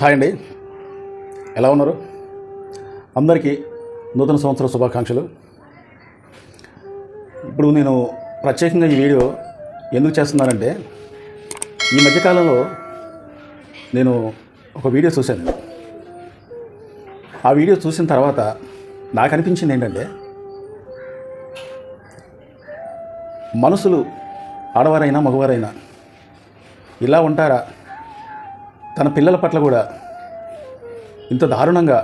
Hi అండి. ఎలా ఉన్నారు? అందరికీ నూతన సంవత్సర శుభాకాంక్షలు. ఇప్పుడు నేను ప్రత్యేకంగా ఈ వీడియో ఎందుకు చేస్తున్నానంటే ఈ మధ్యకాలంలో నేను ఒక వీడియో చూశాను. ఆ వీడియో చూసిన తర్వాత నాకు అనిపించింది ఏంటంటే మనుషులు ఆడవారైనా మగవారైనా ఇలా ఉంటారా తన పిల్లల పట్ల కూడా ఇంత దారుణంగా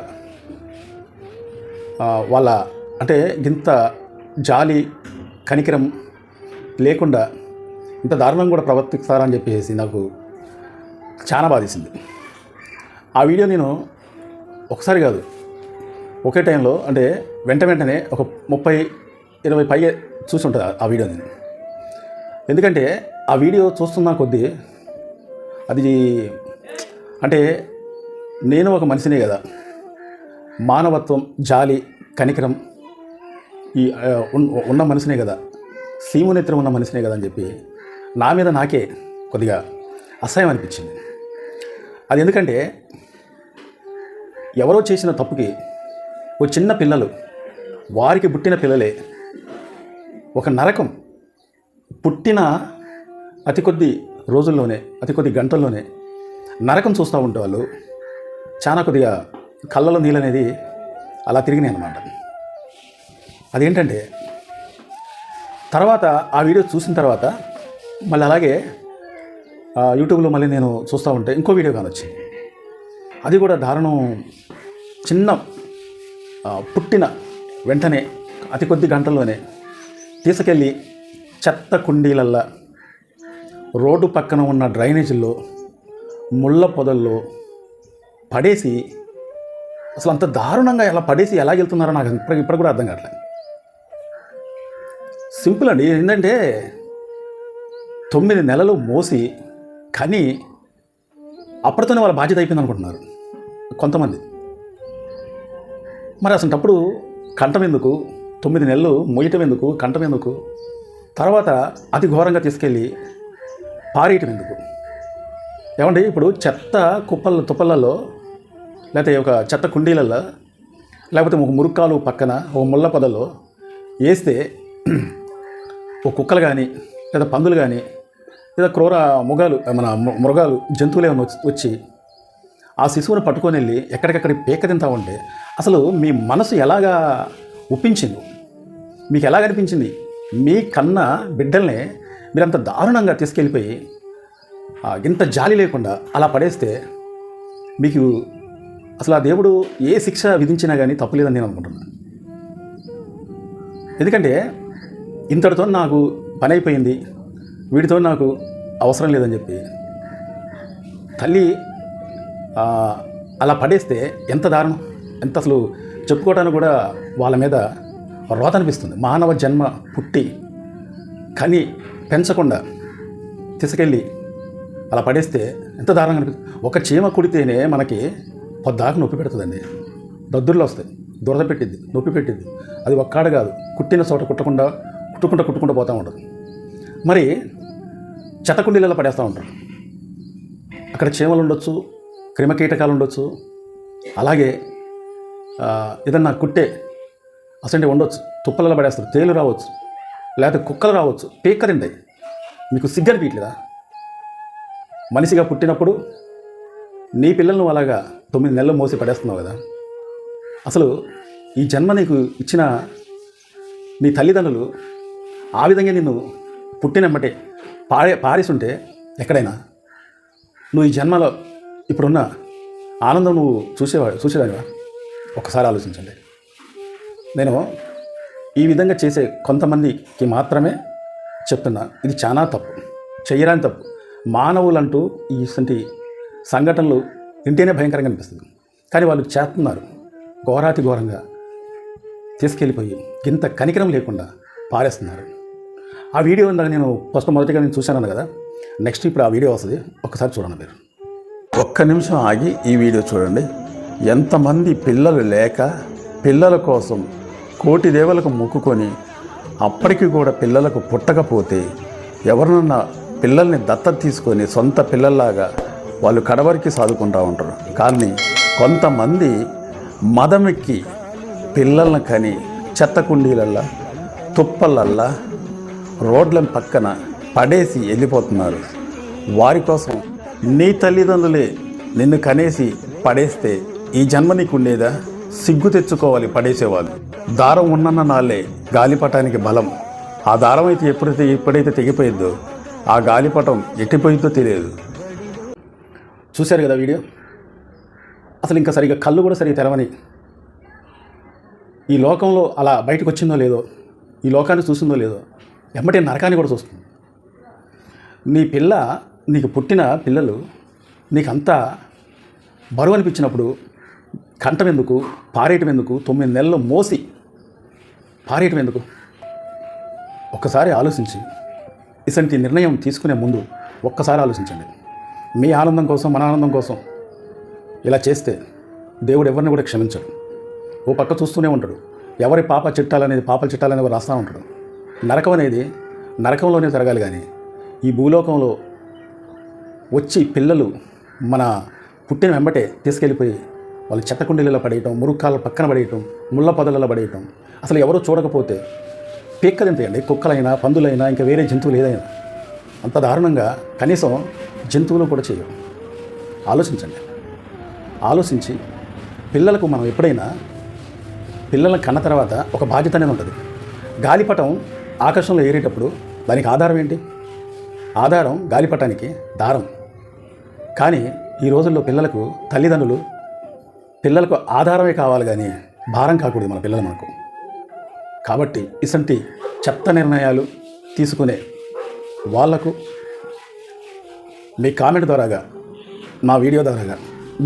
వాళ్ళ అంటే ఇంత జాలి కనికరం లేకుండా ఇంత దారుణంగా కూడా ప్రవర్తిస్తారని చెప్పేసి నాకు చాలా బాధేసింది. ఆ వీడియో నేను ఒకసారి కాదు ఒకే టైంలో అంటే వెంట వెంటనే ఒక ముప్పై ఇరవై పైగా చూసి ఉంటుంది ఆ- ఆ వీడియో నేను. ఎందుకంటే ఆ వీడియో చూస్తున్న కొద్దీ అది అంటే నేను ఒక మనిషినే కదా. మానవత్వం జాలి కనికరం ఈ ఉన్న మనిషినే కదా. సీమునేత్రం ఉన్న మనిషినే కదా అని చెప్పి నా మీద నాకే కొద్దిగా అసహ్యం అనిపించింది. అది ఎందుకంటే ఎవరో చేసిన తప్పుకి ఓ చిన్న పిల్లలు వారికి పుట్టిన పిల్లలే ఒక నరకం పుట్టిన అతి కొద్ది రోజుల్లోనే అతి కొద్ది గంటల్లోనే నరకం చూస్తూ ఉంటే వాళ్ళు చాలా కొద్దిగా కళ్ళలో నీళ్ళు అనేది అలా తిరిగినాయి అనమాట అదేంటంటే తర్వాత ఆ వీడియో చూసిన తర్వాత మళ్ళీ అలాగే యూట్యూబ్లో మళ్ళీ నేను చూస్తూ ఉంటే ఇంకో వీడియో కానొచ్చింది అది కూడా దారుణం చిన్న పుట్టిన వెంటనే అతి కొద్ది గంటల్లోనే తీసుకెళ్ళి చెత్త కుండీలల్లా రోడ్డు పక్కన ఉన్న డ్రైనేజీల్లో ముళ్ళ పొదల్లో పడేసి అసలు అంత దారుణంగా ఎలా పడేసి ఎలా వెళ్తున్నారో నాకు ఇప్పుడు ఇప్పుడు కూడా అర్థం కావట్లేదు. సింపుల్ అండి ఏంటంటే తొమ్మిది నెలలు మోసి కానీ అప్పటితోనే వాళ్ళ బాధ్యత అయిపోయింది అనుకుంటున్నారు కొంతమంది. మరి అసలు కంఠం ఎందుకు? తొమ్మిది నెలలు మొయ్యటం ఎందుకు? కంఠం ఎందుకు? తర్వాత అతి ఘోరంగా తీసుకెళ్ళి పారేయటం ఎందుకు? ఏమండి ఇప్పుడు చెత్త కుప్పల తుప్పలలో లేకపోతే ఒక చెత్త కుండీలలో లేకపోతే ఒక మురుక్కాలు పక్కన ఒక ముళ్ళ పొదలో వేస్తే ఒక కుక్కలు కానీ లేదా పందులు కానీ లేదా క్రూర మృగాలు మన మృగాలు జంతువులు ఏమైనా వచ్చి- వచ్చి ఆ శిశువుని పట్టుకొని వెళ్ళి ఎక్కడికక్కడ పీక తింటా ఉంటే అసలు మీ మనసు ఎలాగా ఒప్పించింది? మీకు ఎలా అనిపించింది మీ కన్న బిడ్డల్ని మీరంత దారుణంగా తీసుకెళ్ళిపోయి ఇంత జాలి లేకుండా అలా పడేస్తే మీకు అసలు ఆ దేవుడు ఏ శిక్ష విధించినా కానీ తప్పులేదని నేను అనుకుంటున్నాను ఎందుకంటే ఇంతటితో నాకు పని అయిపోయింది వీటితో నాకు అవసరం లేదని చెప్పి. తల్లి అలా పడేస్తే ఎంత దారుణం ఎంత అసలు చెప్పుకోవడానికి కూడా వాళ్ళ మీద రోత అనిపిస్తుంది. మానవ జన్మ పుట్టి కని పెంచకుండా తీసుకెళ్ళి అలా పడేస్తే ఎంత దారుణంగా అనిపిస్తుంది. ఒక చీమ కుడితేనే మనకి పొద్దాకు నొప్పి పెడుతుందండి. దద్దుర్లు వస్తాయి. దురద పెట్టిద్ది నొప్పి పెట్టిద్ది. అది ఒక్కాడ కాదు. కుట్టిన చోట కుట్టకుండా కుట్టుకుంటూ కుట్టుకుంటూ పోతూ ఉంటుంది. మరి చెత్తకుండీలలో పడేస్తూ ఉంటారు. అక్కడ చీమలు ఉండొచ్చు క్రిమకీటకాలు ఉండొచ్చు అలాగే ఏదన్నా కుట్టే అసలు ఉండొచ్చు. తుప్పలలో పడేస్తారు. తేలు రావచ్చు. లేకపోతే కుక్కలు రావచ్చు. పీకరండి మీకు సిగ్గని పీట్లేదా మనిషిగా పుట్టినప్పుడు నీ పిల్లలను అలాగా తొమ్మిది నెలలు మోసి పడేస్తున్నావు కదా. అసలు ఈ జన్మ నీకు ఇచ్చిన నీ తల్లిదండ్రులు ఆ విధంగా నిన్ను పుట్టినమ్మటే పారే పారేసుంటే ఎక్కడైనా నువ్వు ఈ జన్మలో ఇప్పుడున్న ఆనందం నువ్వు చూసేవాడు చూసేదానివా? ఒక్కసారి ఆలోచించండి. నేను ఈ విధంగా చేసే కొంతమందికి మాత్రమే చెప్తున్నా. ఇది చాలా తప్పు చెయ్యరాని తప్పు. మానవులంటూ ఇటువంటి సంఘటనలు వింటేనే భయంకరంగా అనిపిస్తుంది. కానీ వాళ్ళు చేస్తున్నారు. ఘోరాతి ఘోరంగా తీసుకెళ్ళిపోయి ఇంత కనికరం లేకుండా పారేస్తున్నారు. ఆ వీడియో ఇందాక నేను ఫస్ట్ మొదటిగా నేను చూశాను కదా. నెక్స్ట్ ఇప్పుడు ఆ వీడియో వస్తుంది. ఒక్కసారి చూడండి మీరు. ఒక్క నిమిషం ఆగి ఈ వీడియో చూడండి. ఎంతమంది పిల్లలు లేక పిల్లల కోసం కోటి దేవులకు మొక్కుకొని అప్పటికి కూడా పిల్లలకు పుట్టకపోతే ఎవరినన్నా పిల్లల్ని దత్తత తీసుకొని సొంత పిల్లల్లాగా వాళ్ళు కడవరికి సాదుకుంటూ ఉంటారు. కానీ కొంతమంది మదమెక్కి పిల్లల్ని కని చెత్త కుండీలల్లా తుప్పలల్లా రోడ్ల పక్కన పడేసి వెళ్ళిపోతున్నారు. వారి కోసం నీ తల్లిదండ్రులే నిన్ను కనేసి పడేస్తే ఈ జన్మ నీకు ఉండేదా సిగ్గు తెచ్చుకోవాలి పడేసేవాళ్ళు. దారం ఉన్నన్న నాళ్ళే గాలిపటానికి బలం. ఆ దారం అయితే ఎప్పుడైతే ఎప్పుడైతే తెగిపోయిందో ఆ గాలిపటం ఎట్టిపోయిందో తెలియదు. చూశారు కదా వీడియో? అసలు ఇంకా సరిగా కళ్ళు కూడా సరిగా తెరవని. ఈ లోకంలో అలా బయటకు వచ్చిందో లేదో ఈ లోకాన్ని చూసిందో లేదో ఎమ్మటే నరకాన్ని కూడా చూస్తుంది. నీ పిల్ల నీకు పుట్టిన పిల్లలు నీకంతా బరువు అనిపించినప్పుడు కంఠం ఎందుకు పారేయటం ఎందుకు తొమ్మిది నెలలు మోసి పారేయటం ఎందుకు ఒక్కసారి ఆలోచించి ఇసంటి నిర్ణయం తీసుకునే ముందు ఒక్కసారి ఆలోచించండి. మీ ఆనందం కోసం మన ఆనందం కోసం ఇలా చేస్తే దేవుడు ఎవరిని కూడా క్షమించడు. ఓ పక్క చూస్తూనే ఉంటాడు. ఎవరి పాప చిట్టాలనేది పాపల చిట్టాలనేది రాస్తూ ఉంటాడు. నరకం అనేది నరకంలోనే జరగాలి కానీ ఈ భూలోకంలో వచ్చి పిల్లలు మన పుట్టిన వెంబటే తీసుకెళ్ళిపోయి వాళ్ళు చెత్త కుండీలలో పడేయటం మురుక్కాల పక్కన పడేయటం ముళ్ళ పొదలలో పడేయటం అసలు ఎవరో చూడకపోతే పీక్కదింతయండి కుక్కలైనా పందులైనా ఇంకా వేరే జంతువులు ఏదైనా. అంత దారుణంగా కనీసం జంతువులు కూడా చేయవు ఆలోచించండి. ఆలోచించి పిల్లలకు మనం ఎప్పుడైనా పిల్లలను కన్న తర్వాత ఒక బాధ్యత అనేది ఉంటుంది. గాలిపటం ఆకాశంలో ఏరేటప్పుడు దానికి ఆధారం ఏంటి? ఆధారం గాలిపటానికి దారం. కానీ ఈ రోజుల్లో పిల్లలకు తల్లిదండ్రులు పిల్లలకు ఆధారమే కావాలి కానీ భారం కాకూడదు మన పిల్లలు మనకు. కాబట్టి ఇసంటి చెత్త నిర్ణయాలు తీసుకునే వాళ్ళకు మీ కామెంట్ ద్వారాగా మా వీడియో ద్వారాగా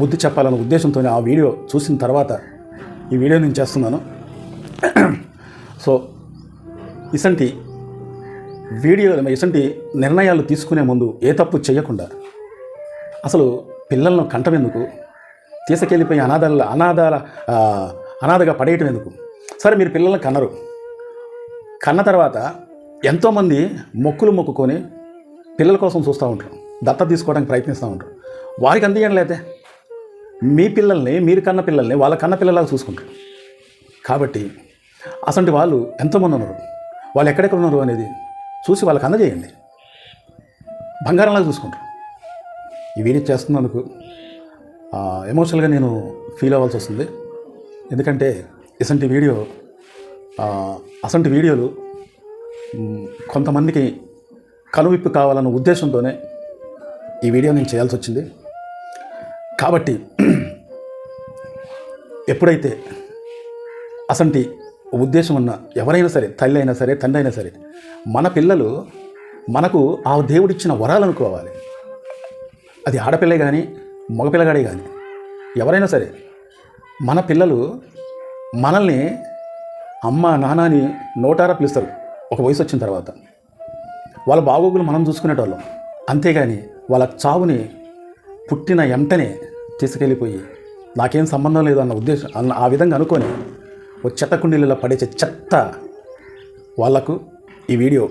బుద్ధి చెప్పాలన్న ఉద్దేశంతో ఆ వీడియో చూసిన తర్వాత ఈ వీడియో నేను చేస్తున్నాను. సో ఇసంటి వీడియో ఇసంటి నిర్ణయాలు తీసుకునే ముందు ఏ తప్పు చేయకుండా అసలు పిల్లలను కంటమెందుకు తీసుకెళ్ళిపోయి అనాథాల అనాథాల అనాథగా పడేయటం ఎందుకు? సరే మీరు పిల్లల్ని కన్నరు. కన్న తర్వాత ఎంతోమంది మొక్కులు మొక్కుకొని పిల్లల కోసం చూస్తూ ఉంటారు. దత్త తీసుకోవడానికి ప్రయత్నిస్తూ ఉంటారు. వారికి అందియండి లేతే మీ పిల్లల్ని మీరు కన్న పిల్లల్ని వాళ్ళ కన్న పిల్లలాగా చూసుకుంటారు. కాబట్టి అసంటి వాళ్ళు ఎంతోమంది ఉన్నారు. వాళ్ళు ఎక్కడెక్కడ ఉన్నారు అనేది చూసి వాళ్ళకి అందజేయండి. బంగారంలాగా చూసుకుంటారు. ఈ చేస్తున్నందుకు ఎమోషనల్గా నేను ఫీల్ అవ్వాల్సి వస్తుంది. ఎందుకంటే ఇసంటి వీడియో అసంటి వీడియోలు కొంతమందికి కనువిప్పు కావాలన్న ఉద్దేశంతోనే ఈ వీడియో నేను చేయాల్సి వచ్చింది. కాబట్టి ఎప్పుడైతే అసంటి ఉద్దేశం ఉన్న ఎవరైనా సరే తల్లి అయినా సరే తండ్రి అయినా సరే మన పిల్లలు మనకు ఆ దేవుడిచ్చిన వరాలు అనుకోవాలి. అది ఆడపిల్లే కానీ మగపిల్లగాడే కానీ ఎవరైనా సరే మన పిల్లలు మనల్ని అమ్మ నాన్న అని నోటారా పిలుస్తారు. ఒక వయసు వచ్చిన తర్వాత. వాళ్ళ బాగోగులు మనం చూసుకునేటోళ్ళం. అంతేగాని వాళ్ళ చావుని పుట్టిన వెంటనే తీసుకెళ్ళిపోయి నాకేం సంబంధం లేదు అన్న ఉద్దేశం అన్న ఆ విధంగా అనుకొని ఓ చెత్త కుండీలలో పడేసే చెత్త వాళ్ళకు ఈ వీడియో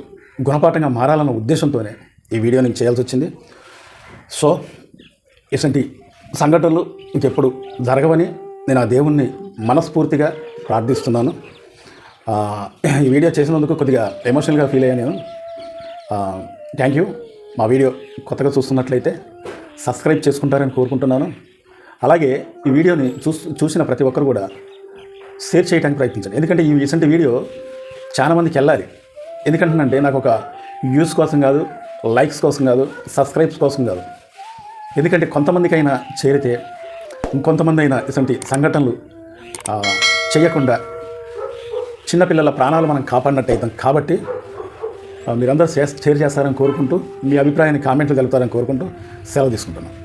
గుణపాఠంగా మారాలన్న ఉద్దేశంతోనే ఈ వీడియో నేను చేయాల్సి వచ్చింది. సో ఇటువంటి సంఘటనలు ఇంకెప్పుడు జరగవని నేను ఆ దేవుణ్ణి మనస్ఫూర్తిగా ప్రార్థిస్తున్నాను. ఈ వీడియో చేసినందుకు కొద్దిగా ఎమోషనల్గా ఫీల్ అయ్యాను నేను. థ్యాంక్ యూ మా వీడియో కొత్తగా చూస్తున్నట్లయితే సబ్స్క్రైబ్ చేసుకుంటారని కోరుకుంటున్నాను. అలాగే ఈ వీడియోని చూ చూసిన ప్రతి ఒక్కరు కూడా షేర్ చేయడానికి ప్రయత్నించండి. ఎందుకంటే ఈ రీసెంట్ వీడియో చాలా మందికి వెళ్ళాలి. ఎందుకంటే నాకు ఒక వ్యూస్ కోసం కాదు లైక్స్ కోసం కాదు సబ్స్క్రైబ్స్ కోసం కాదు. ఎందుకంటే కొంతమందికైనా చేరితే ఇంకొంతమంది అయినా ఇటువంటి సంఘటనలు చేయకుండా చిన్నపిల్లల ప్రాణాలు మనం కాపాడినట్టు అవుతాం. కాబట్టి మీరందరూ షేర్ షేర్ చేస్తారని కోరుకుంటూ మీ అభిప్రాయాన్ని కామెంట్లు కలుపుతారని కోరుకుంటూ సెలవు తీసుకుంటున్నాను